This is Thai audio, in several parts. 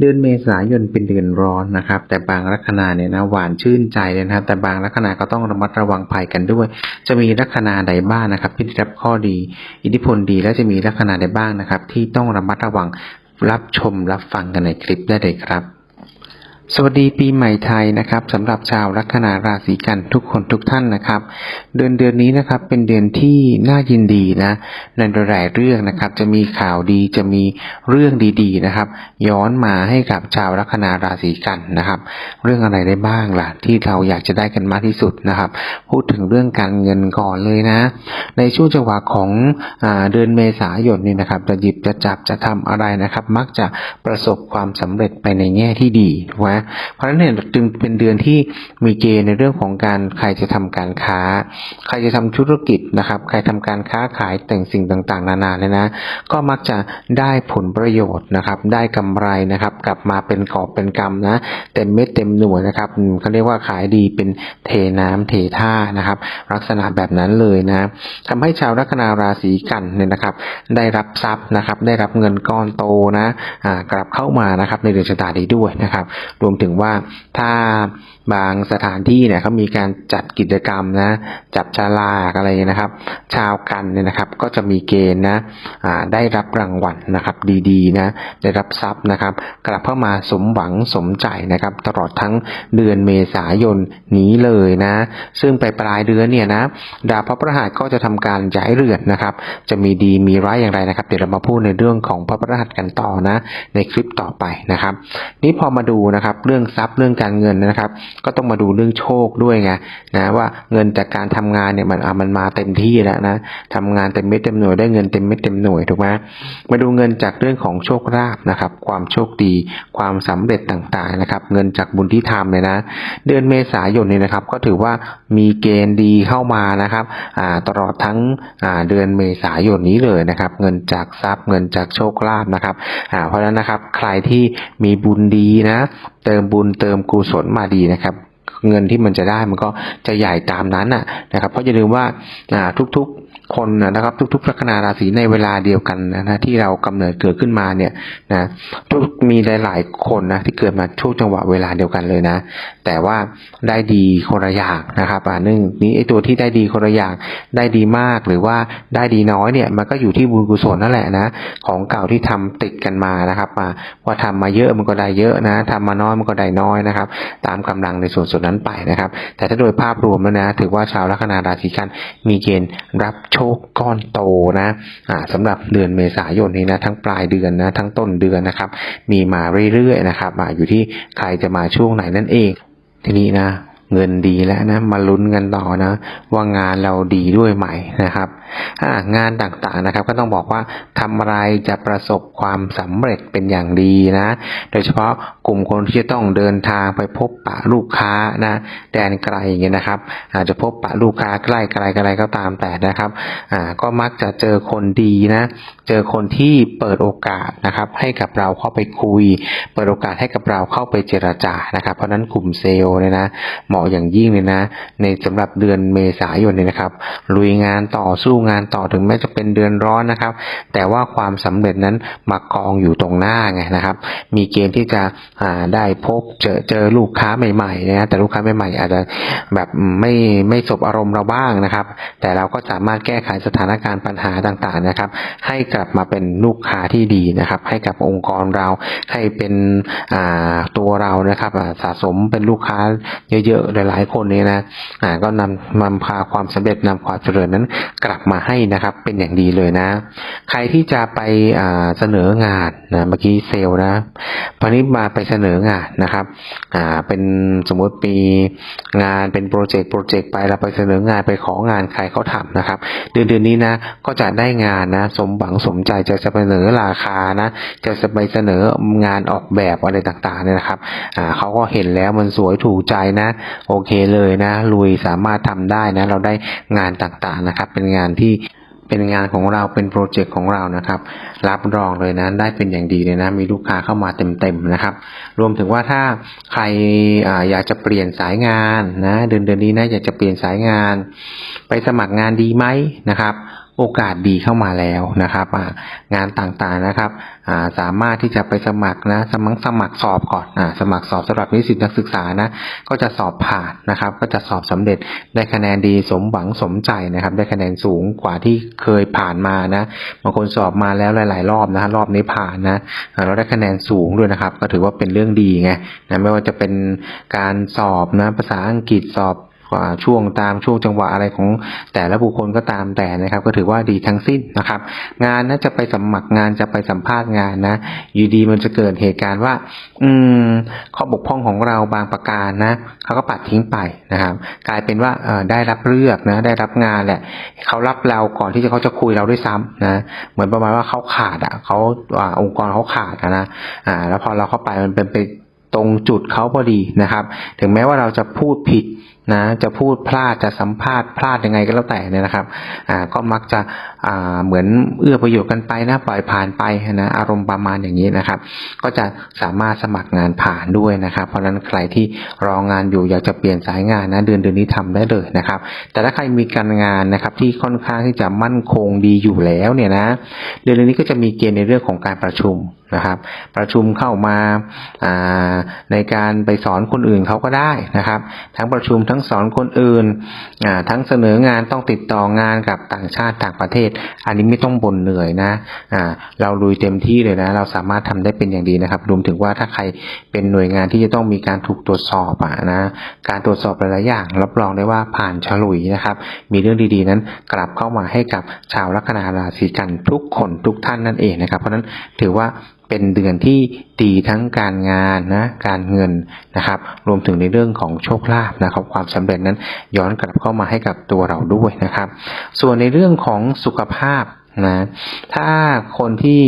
เดือนเมษายนเป็นเดือนร้อนนะครับ แต่บางลัคนาเนี่ยนะหวานชื่นใจเลยนะครับ แต่บางลัคนาก็ต้องระมัดระวังภัยกันด้วย จะมีลัคนาใดบ้างนะครับที่ได้รับข้อดี อิทธิพลดีและจะมีลัคนาใดบ้างนะครับ ที่ต้องระมัดระวังรับชมรับฟังกันในคลิปได้เลยครับ สวัสดีปีใหม่ไทยนะครับสำหรับชาวลัคนาราศีกันทุกคนทุกท่านนะครับ เดือนเดือนนี้นะครับเป็นเดือนที่น่ายินดีนะในหลายเรื่องนะครับ จะมีข่าวดีจะมีเรื่องดีๆนะครับ ย้อนมาให้กับชาวลัคนาราศีกันนะครับ เรื่องอะไรได้บ้างล่ะ ที่เราอยากจะได้กันมากที่สุดนะครับ พูดถึงเรื่องการเงินก่อนเลยนะ ในช่วงจังหวะของอเดือนเมษายนนี่นะครับจะหยิบจะจับจะทำอะไรนะครับ มักจะประสบความสำเร็จไปในแง่ที่ดีถูกเพราะฉะนั้นเนี่ยจึงเป็นเดือนที่มีเกณฑ์ในเรื่องของการใครจะทำการค้า ใครจะทำธุรกิจนะครับ ใครทำการค้าขายแต่งสิ่งต่างๆ นานาเนี่ยนะ ก็มักจะได้ผลประโยชน์นะครับ ได้กำไรนะครับ กลับมาเป็นกอบเป็นกำนะเต็มเม็ดเต็มหน่วยนะครับเขาเรียกว่าขายดีเป็นเทน้ำเทท่านะครับ ลักษณะแบบนั้นเลยนะทำให้ชาวลัคนาราศีกันเนี่ยนะครับ ได้รับทรัพย์นะครับ ได้รับเงินก้อนโตนะอ่ากลับเข้ามานะครับในเดือนชะตานี้ด้วยนะครับรววมถึงว่าถ้าบางสถานที่เนี่ยเขามีการจัดกิจกรรมนะ จับฉลากอะไรนะครับ ชาวกันเนี่ยนะครับก็จะมีเกณฑ์นะได้รับรางวัลนะครับ ดีๆนะได้รับทรัพย์นะครับ กลับเข้ามาสมหวังสมใจนะครับ ตลอดทั้งเดือนเมษายนนี้เลยนะ ซึ่งไปปลายเดือนเนี่ยนะดาวพระพฤหัสก็จะทำการย้ายเรือนนะครับ จะมีดีมีร้ายอย่างไรนะครับ เดี๋ยวเรามาพูดในเรื่องของพระพฤหัสกันต่อนะ ในคลิปต่อไปนะครับ นี่พอมาดูนะครับเรื่องทรัพย์เรื่องการเงินนะครับ ก็ต้องมาดูเรื่องโชคด้วยไงนะว่าเงินจากการทำงานเนี่ยมันอะมันมาเต็มที่แล้วนะทำงานเต็มเม็ดเต็มหน่วยได้เงินเต็มเม็ดเต็มหน่วยถูกไหมมาดูเงินจากเรื่องของโชคลาภนะครับ ความโชคดีความสำเร็จต่างๆนะครับ เงินจากบุญที่ทำเลยนะ เดือนเมษายนเนี่ยนะครับ ก็ถือว่ามีเกณฑ์ดีเข้ามานะครับอ่าตลอดทั้งอ่าเดือนเมษายนนี้เลยนะครับ เงินจากทรัพย์เงินจากโชคลาภนะครับอ่าเพราะฉะนั้นนะครับ ใครที่มีบุญดีนะเติมบุญเติมกุศลมาดีนะครับ เงินที่มันจะได้มันก็จะใหญ่ตามนั้นนะครับ เพราะอย่าลืมว่าอ่าทุกๆ คนนะครับทุกๆลัคนาราศีในเวลาเดียวกันนะที่เรากำเนิดเกิดขึ้นมาเนี่ยนะทุกมีหลายๆคนนะที่เกิดมาช่วงจังหวะเวลาเดียวกันเลยนะ แต่ว่าได้ดีคนละอย่างนะครับอ่านึ่งนี้ไอตัวที่ได้ดีคนละอย่างได้ดีมากหรือว่าได้ดีน้อยเนี่ยมันก็อยู่ที่บุญกุศลนั่นแหละนะของเก่าที่ทำติดกันมานะครับมาว่าทำมาเยอะมันก็ได้เยอะนะทำมาน้อยมันก็ได้น้อยนะครับ ตามกำลังในส่วนส่วนนั้นไปนะครับ แต่ถ้าโดยภาพรวมแล้วนะ ถือว่าชาวลัคนาราศีกันมีเกณฑ์รับโชคก้อนโตนะอ่าสำหรับเดือนเมษายนนี้นะทั้งปลายเดือนนะทั้งต้นเดือนนะครับ มีมาเรื่อยๆนะครับอ่าอยู่ที่ใครจะมาช่วงไหนนั่นเอง ทีนี้นะเงินดีแล้วนะมาลุ้นกันต่อนะว่างานเราดีด้วยไหมนะครับงานต่างๆนะครับก็ต้องบอกว่าทำอะไรจะประสบความสำเร็จเป็นอย่างดีนะ โดยเฉพาะ กลุ่มคนที่จะต้องเดินทางไปพบปะลูกค้านะแดนไกลอย่างเงี้ยนะครับอาจจะพบปะลูกค้าใกล้ไกลอะไรก็ตามแต่นะครับอ่าก็มักจะเจอคนดีนะเจอคนที่เปิดโอกาสนะครับให้กับเราเข้าไปคุย เปิดโอกาสให้กับเราเข้าไปเจรจานะครับ เพราะฉะนั้นกลุ่มเซลล์เนี่ยนะเหมาะอย่างยิ่งเลยนะ ในสำหรับเดือนเมษายนเนี่ยนะครับลุยงานต่อสู้งานต่อถึงแม้จะเป็นเดือนร้อนนะครับ แต่ว่าความสำเร็จนั้นมากองอยู่ตรงหน้าไงนะครับ มีเกณฑ์ที่จะได้พบเจอเจอลูกค้าใหม่ๆนะแต่ลูกค้าใหม่ๆอาจจะแบบไม่ไม่สบอารมณ์เราบ้างนะครับ แต่เราก็สามารถแก้ไขสถานการณ์ปัญหาต่างๆนะครับ ให้กลับมาเป็นลูกค้าที่ดีนะครับ ให้กับองค์กรเราให้เป็นอ่าตัวเรานะครับสะสมเป็นลูกค้าเยอะๆหลายๆคนเนี่ยนะอ่าก็นำนำพาความสำเร็จนำความเจริญนั้นกลับมาให้นะครับเป็นอย่างดีเลยนะ ใครที่จะไปอ่าเสนองานนะเมื่อกี้เซลล์นะตอนนี้มาไปเสนองานนะครับอ่าเป็นสมมติปีงานเป็นโปรเจกต์โปรเจกต์ไปเราไปเสนองานไปของานใครเขาทำนะครับ เดือนเดือนนี้นะก็จะได้งานนะสมหวังสมใจจะเสนอราคานะจะไปเสนองานออกแบบอะไรต่างๆเนี่ยนะครับอ่าเขาก็เห็นแล้วมันสวยถูกใจนะ โอเคเลยนะลุยสามารถทำได้นะเราได้งานต่างๆนะครับ เป็นงานที่ เป็นงานของเราเป็นโปรเจกต์ของเรานะครับ รับรองเลยนะได้เป็นอย่างดีเลยนะ มีลูกค้าเข้ามาเต็มๆนะครับ รวมถึงว่าถ้าใครออยากจะเปลี่ยนสายงานนะเดือนเดือนนี้นะอยากจะเปลี่ยนสายงาน ไปสมัครงานดีไหมนะครับ โอกาสดีเข้ามาแล้วนะครับงานต่างๆนะครับสามารถที่จะไปสมัครนะสมัครสมัครสอบก่อนอสมัครสอบสำหรับนิสิตนักศึกษานะก็จะสอบผ่านนะครับ ก็จะสอบสำเร็จได้คะแนนดีสมหวังสมใจนะครับ ได้คะแนนสูงกว่าที่เคยผ่านมานะบางคนสอบมาแล้วหลาย ๆ รอบนะรอบนี้ผ่านนะเราได้คะแนนสูงด้วยนะครับ ก็ถือว่าเป็นเรื่องดีไงนะไม่ว่าจะเป็นการสอบนะภาษาอังกฤษสอบ ช่วงตามช่วงจังหวะอะไรของแต่ละบุคคลก็ตามแต่นะครับ ก็ถือว่าดีทั้งสิ้นนะครับ งานนะจะไปสมัครงานจะไปสัมภาษณ์งานนะ อยู่ดีมันจะเกิดเหตุการณ์ว่า อืม ข้อบกพร่องของเราบางประการนะเขาก็ปัดทิ้งไปนะครับ กลายเป็นว่าเออได้รับเลือกนะ ได้รับงานแหละเขารับเราก่อนที่จะเขาจะคุยเราด้วยซ้ำนะเหมือนประมาณว่าเขาขาดอะเขาอ่าองค์กรเขาขาดอะนะอ่า แล้วพอเราเข้าไปมันเป็นไปตรงจุดเขาพอดีนะครับ ถึงแม้ว่าเราจะพูดผิด นะจะพูดพลาดจะสัมภาษณ์พลาดยังไงก็แล้วแต่เนี่ยนะครับอ่าก็มักจะอ่าเหมือนเอื้อประโยชน์กันไปนะปล่อยผ่านไปนะอารมณ์ประมาณอย่างนี้นะครับ ก็จะสามารถสมัครงานผ่านด้วยนะครับ เพราะฉะนั้นใครที่รองานอยู่อยากจะเปลี่ยนสายงานนะเดือนเดือนนี้ทำได้เลยนะครับ แต่ถ้าใครมีการงานนะครับที่ค่อนข้างที่จะมั่นคงดีอยู่แล้วเนี่ยนะเดือนนี้ก็จะมีเกณฑ์ในเรื่องของการประชุม นะครับ ประชุมเข้ามาาในการไปสอนคนอื่นเขาก็ได้นะครับ ทั้งประชุมทั้งสอนคนอื่นทั้งเสนองานต้องติดต่องานกับต่างชาติต่างประเทศ อันนี้ไม่ต้องบ่นเหนื่อยนะเราลุยเต็มที่เลยนะ เราสามารถทำได้เป็นอย่างดีนะครับ รวมถึงว่าถ้าใครเป็นหน่วยงานที่จะต้องมีการถูกตรวจสอบอะนะการตรวจสอบหลายๆอย่าง รับรองได้ว่าผ่านฉลุยนะครับ มีเรื่องดีๆนั้นกลับเข้ามาให้กับชาวลัคนาราศีกันทุกคนทุกท่านนั่นเองนะครับ เพราะนั้นถือว่า เป็นเดือนที่ดีทั้งการงานนะการเงินนะครับ รวมถึงในเรื่องของโชคลาภนะครับ ความสำเร็จนั้นย้อนกลับเข้ามาให้กับตัวเราด้วยนะครับ ส่วนในเรื่องของสุขภาพ นะ ถ้าคนที่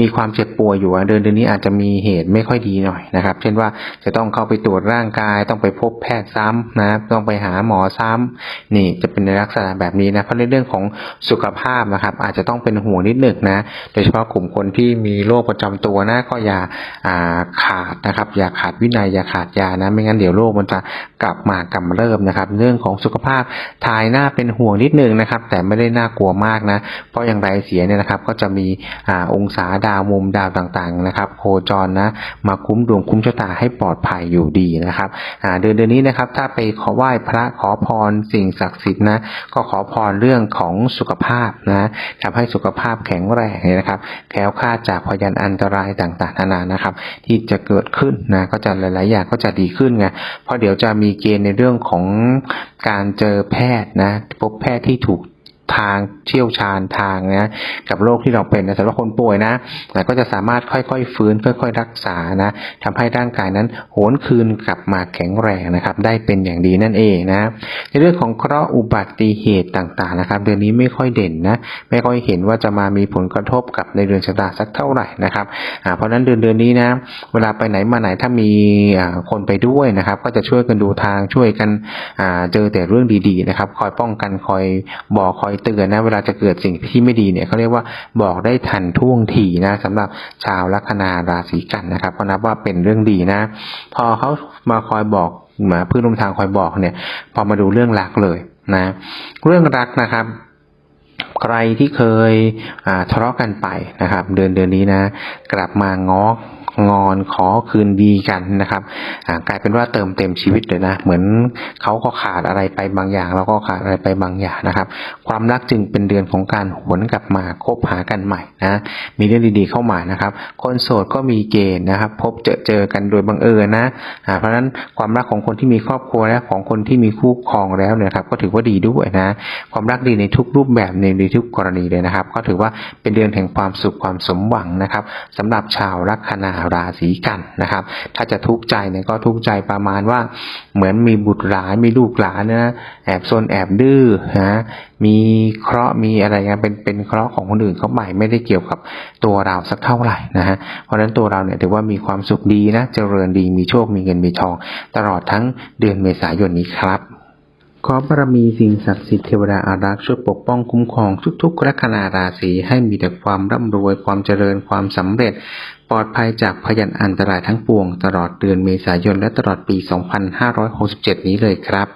มีความเจ็บป่วยอยู่เดือนเดือนนี้อาจจะมีเหตุไม่ค่อยดีหน่อยนะครับ เช่นว่าจะต้องเข้าไปตรวจร่างกาย ต้องไปพบแพทย์ซ้ำนะต้องไปหาหมอซ้ำนี่จะเป็นในลักษณะแบบนี้นะเพราะในเรื่องของสุขภาพนะครับ อาจจะต้องเป็นห่วงนิดหนึ่งนะโดยเฉพาะกลุ่มคนที่มีโรคประจำตัวนะก็อย่าาขาดนะครับ อย่าขาดวินัยอย่าขาดยานะไม่งั้นเดี๋ยวโรคมันจะกลับมากำเริบนะครับ เรื่องของสุขภาพทายหน้าเป็นห่วงนิดหนึ่งนะครับ แต่ไม่ได้น่ากลัวมากนะ เพราะยังอย่างไรเสียเนี่ยนะครับ ก็จะมีอ่าองศาดาวมุมดาวต่างๆนะครับ โคจรนะมาคุ้มดวงคุ้มชะตาให้ปลอดภัยอยู่ดีนะครับอ่าเดือนเดือนนี้นะครับถ้าไปขอไหว้พระขอพรสิ่งศักดิ์สิทธิ์นะก็ขอพรเรื่องของสุขภาพนะทำให้สุขภาพแข็งแรงนะครับแคล้วคลาดจากพยันอันตรายต่างๆนานานะครับ ที่จะเกิดขึ้นนะก็จะหลายๆอย่างก็จะดีขึ้นไงเพราะเดี๋ยวจะมีเกณฑ์ในเรื่องของการเจอแพทย์นะพบแพทย์ที่ถูก ทางเชี่ยวชาญทางนะกับโรคที่เราเป็นนะสำหรับคนป่วยนะนะก็จะสามารถค่อยๆฟื้นค่อย ๆ รักษานะทำให้ร่างกายนั้นโหนคืนกลับมาแข็งแรงนะครับ ได้เป็นอย่างดีนั่นเองนะ ในเรื่องของเคราะห์อุบัติเหตุต่างๆนะครับ เดือนนี้ไม่ค่อยเด่นนะไม่ค่อยเห็นว่าจะมามีผลกระทบกับในเดือนชะตาสักเท่าไหร่นะครับเพราะฉะนั้นเดือนเดือนนี้นะเวลาไปไหนมาไหนถ้ามีคนไปด้วยนะครับ ก็จะช่วยกันดูทางช่วยกันเจอแต่เรื่องดีๆนะครับ คอยป้องกันคอยบอกคอยเตือนนะเวลาจะเกิดสิ่งที่ไม่ดีเนี่ยเขาเรียกว่าบอกได้ทันท่วงทีนะสำหรับชาวลัคนาราศีกันนะครับก็นับว่าเป็นเรื่องดีนะ พอเขามาคอยบอกมาพื่อนรวมทางคอยบอกเนี่ย พอมาดูเรื่องรักเลยนะ เรื่องรักนะครับใครที่เคยทะเลาะกันไปนะครับ เดือนเดือนนี้นะ กลับมาง้อ งอนขอคืนดีกันนะครับกลายเป็นว่าเติมเต็มชีวิตเลยนะ เหมือนเขาก็ขาดอะไรไปบางอย่างเราก็ขาดอะไรไปบางอย่างนะครับ ความรักจึงเป็นเดือนของการหวนกลับมาคบหากันใหม่นะมีเรื่องดีๆเข้ามานะครับ คนโสดก็มีเกณฑ์นะครับ พบเจอเจอกันโดยบังเอิญนะเพราะฉะนั้นความรักของคนที่มีครอบครัวและของคนที่มีคู่ครองแล้วเนี่ยครับ ก็ถือว่าดีด้วยนะ ความรักดีในทุกรูปแบบในทุกกรณีเลยนะครับ ก็ถือว่าเป็นเดือนแห่งความสุขความสมหวังนะครับสำหรับชาวลัคนาราศีกันนะครับ ถ้าจะทุกข์ใจเนี่ยก็ทุกข์ใจประมาณว่า เหมือนมีบุตรหลานมีลูกหลานนะแอบซนแอบดื้อนะมีเคราะห์มีอะไรเงี้ยเป็นเป็นเคราะห์ของคนอื่นเขาใหม่ไม่ได้เกี่ยวกับตัวเราสักเท่าไหร่นะฮะเพราะฉะนั้นตัวเราเนี่ยถือว่ามีความสุขดีนะเจริญดีมีโชคมีเงินมีทอง ตลอดทั้งเดือนเมษายนนี้ครับขอบารมีสิ่งศักดิ์สิทธิ์เทวดาอารักษ์ช่วยปกป้องคุ้มครองทุกๆลัคนาราศีให้มีแต่ความร่ำรวยความเจริญความสำเร็จ ปลอดภัยจากพยันอันตรายทั้งปวงตลอดเดือนเมษายนและตลอดปี 2567 นี้เลยครับ